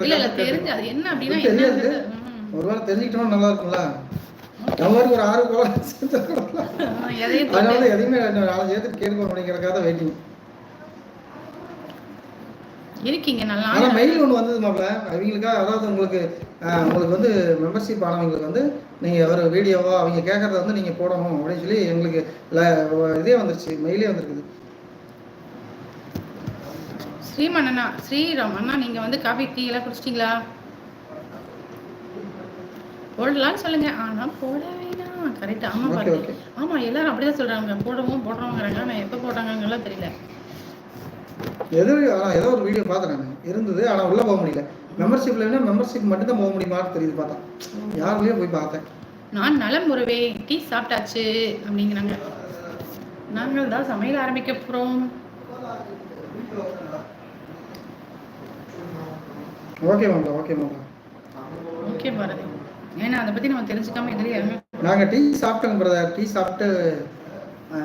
இல்ல இல்ல தெரிஞ்சு. அது என்ன அப்படின்னா தெரியாது. என்னங்கிறது, ம். ஒருவேளை தெரிஞ்சுக்கிட்டோம்னா நல்லா இருக்கும்ல ஒரு ஆறு கோலம் அதனால எதையுமே நாலஞ்சு ஏற்றுட்டு கேட்க அப்படிங்கிறக்காக தான் வெயிட்டிங் இருக்கீங்க நல்லா ஆனால் மெயில் ஒன்று வந்தது மாப்பிள்ள அவங்களுக்காக அதாவது உங்களுக்கு உங்களுக்கு வந்து மெம்பர்ஷிப் ஆனவங்களுக்கு வந்து நீங்கள் ஒரு வீடியோவோ அவங்க கேட்குறத வந்து நீங்கள் போடணும் அப்படின்னு சொல்லி எங்களுக்கு இதே வந்துருச்சு. மெயிலே வந்திருக்குது. ஸ்ரீமண்ணா ஸ்ரீராம் அண்ணா நீங்க வந்து காஃபி டீ எல்லாம் குடிச்சிட்டீங்களா? போடலாம்னு சொல்லுங்க. ஆனா போட வேணாம். கரெக்ட் ஆமா ஓகே பாருங்க. ஓகே ஆமா எல்லாரும் அப்படிதான் சொல்றாங்க. போடவும் போடுறவங்கிறாங்க. நான் எப்ப போட்டாங்கலாம் தெரியல. எது ஏதோ ஒரு வீடியோ பார்த்தேன் நான். இருந்தது ஆனால் உள்ளே போக முடியல. மெம்பர்ஷிப்ல என்ன மெம்பர்ஷிப் மட்டும் தான் போக முடியுமான்னு தெரியுது பார்த்தா யாருலேயும் போய் பார்த்தேன். நான் நலம் உறவே டீ சாப்பிட்டாச்சு அப்படிங்கிறாங்க. நாங்கள் தான் சமையல் ஆரம்பிக்க போறோம். ஓகே மாப்பிள ஓகே மாப்பிள ஓகே பாரதி. ஏன்னா அதை பத்தி நம்ம தெரிஞ்சுக்காம எதிரே இறங்க நாங்கள் டீ சாப்பிட்டோங்க பிரதர் டீ சாப்பிட்டு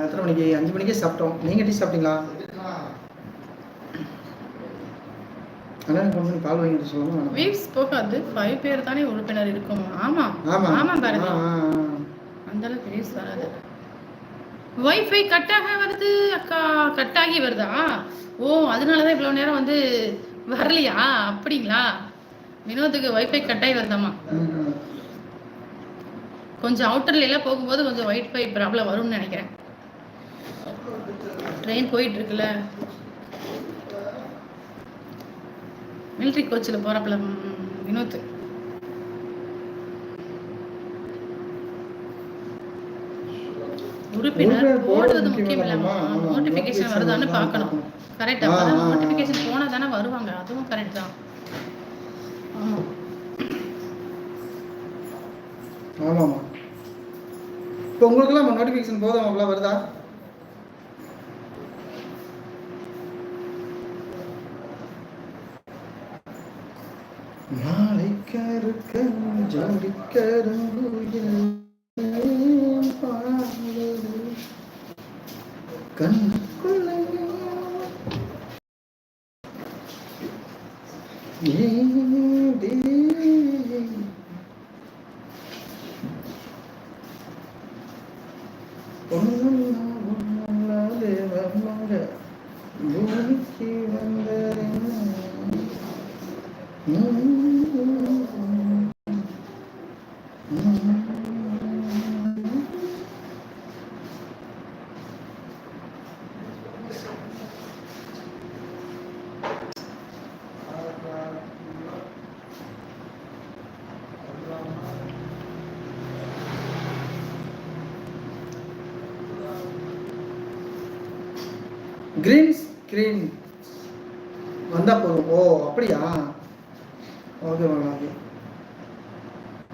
எத்தனை மணிக்கு? அஞ்சு மணிக்கே சாப்பிட்டோம். நீங்கள் டீ சாப்பிட்டீங்களா? ஃபோன் பண்ணி பால் வாங்கிட்டு சொல்லலாமா வேணாமா? வீவ்ஸ் போகாது. ஃபைவ் பேர் தானே உறுப்பினர் இருக்கும். ஆமா. ஆமா. ஆமா பாரதி. அந்த அளவுக்கு வீவ்ஸ் வராது. வைஃபை கட்டாக வருது அக்கா. கட்டாகி வருதா? ஓ அதனால தான் இவ்வளோ நேரம் வந்து வரலையா? அப்படிங்களா? வினோத்துக்கு வைஃபை கட்டாகி வருதாமா? கொஞ்சம் அவுட்டர்ல எல்லாம் போகும்போது கொஞ்சம் வைஃபை ப்ராப்ளம் வரும்னு நினைக்கிறேன். ட்ரெயின் போயிட்டு இருக்குல்ல மிலிட்ரி கோச்சில் போறப்பல வினோத்து. உறுப்பினர் போடுவது முக்கியம். ஆமா, நோட்டிஃபிகேஷன் வருதான்னு பார்க்கணும். கரெக்டா ஆ. நோட்டிஃபிகேஷன் போனால் தானே வருவாங்க. அதுவும் கரெக்ட் தான். ஆமா ஆமாம்மா. இப்போ உங்களுக்கெல்லாம் நோட்டிஃபிகேஷன் போதும் அவ்வளோ வருதா? நாளை கருக்கன் ஜோடி கருங்குயில் கண்ணுக்குள்ளே ஏடி பொன்னுள்ள பொன்னுள்ள பூமிக்கு கிரீன் ஸ்க்ரீன் வந்தால் போதும். ஓ அப்படியா? Okay madam okay.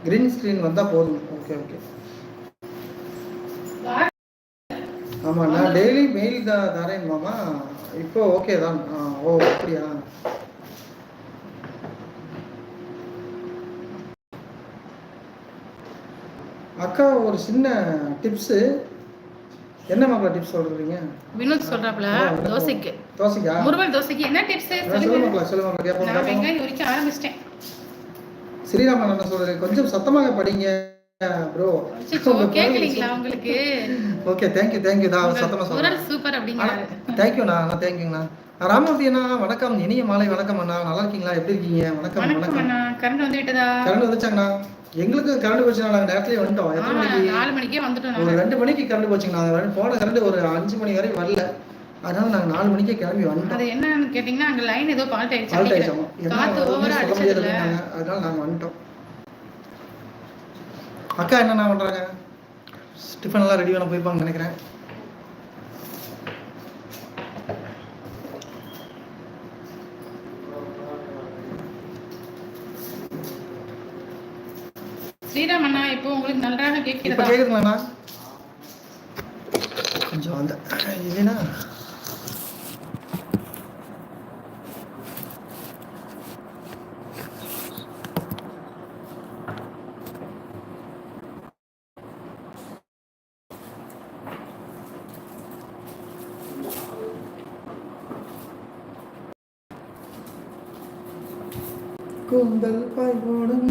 Green screen வந்தால் போதும். Okay okay. ஆமாம் நான் டெய்லி மெயில் தான் தரேன் மாமா. இப்போ ஓகே தான். ஓ அப்படியா? அக்கா ஒரு சின்ன டிப்ஸு என்ன மாப்பிள்ள டிப்ஸ் சொல்கிறீங்க வினோத் சொல்றாப்ல தோசைக்கு. தோசைக்கா? முருவல் தோசைக்கு. என்ன டிப்ஸ் சொல்லுங்க. சொல்லுங்க மாப்பிள்ள சொல்லுங்க மாப்பிள்ள கேட்போம் நான் வெங்காயம் உரிக்க ஆரம்பிச்சிட்டேன். ஸ்ரீராமன் என்ன சொல்றது கொஞ்சம் சத்தமாக படிங்க ப்ரோ அச்சச்சோ, கேக்கலீங்களா உங்களுக்கு? ஓகே தேங்க்யூ தேங்க்யூ தான் சத்தமாக உங்க சொல்றேன். குரல் சூப்பர் அப்படிங்கிறாரு தேங்க்யூண்ணா தேங்க்யூண்ணா ராமமூர்த்தி அண்ணா வணக்கம். இனிய மாலை வணக்கம் அண்ணா. நல்லா இருக்கீங்களா? எப்படி இருக்கீங்க? வணக்கம் வணக்கம் அண்ணா. கரண்ட் வந்து விட்டதா கரண்ட் வந்துச்சாங்கண்ணா? எங்களுக்கு கரண்ட் போச்சுண்ணா. நாங்கள் நேரத்துலேயே வந்துட்டோம். எத்தனை மணிக்கு? நாலு மணிக்கே வந்துட்டோம் ஒரு நாங்க. ரெண்டு மணிக்கு கரண்ட் போச்சுங்கண்ணா. அது போன கரண்ட் ஒரு அஞ்சு மணி வரை வரல. அதனால நாங்கள் நாலு மணிக்கே கிளம்பி வந்துட்டோம். அது என்னன்னு கேட்டீங்கன்னா அங்க லைன் ஏதோ ஃபால்ட் ஆயிடுச்சு ஃபால்ட். ஆயிடுச்சோம் காத்து ஓவரா அடிச்சதுல அதனால நாங்கள் வந்துட்டோம். அக்கா என்னண்ணா பண்ணுறாங்க டிஃபன் எல்லாம் ரெடி பண்ண போயிருப்பாங்கன்னு நினைக்கிறேன். ஸ்ரீராம் அண்ணா இப்போ உங்களுக்கு நன்றாக கேட்கிறதா? கேக்குதுங்களா கொஞ்சம் அந்த இதுனா கூந்தல் பாய் போடும்?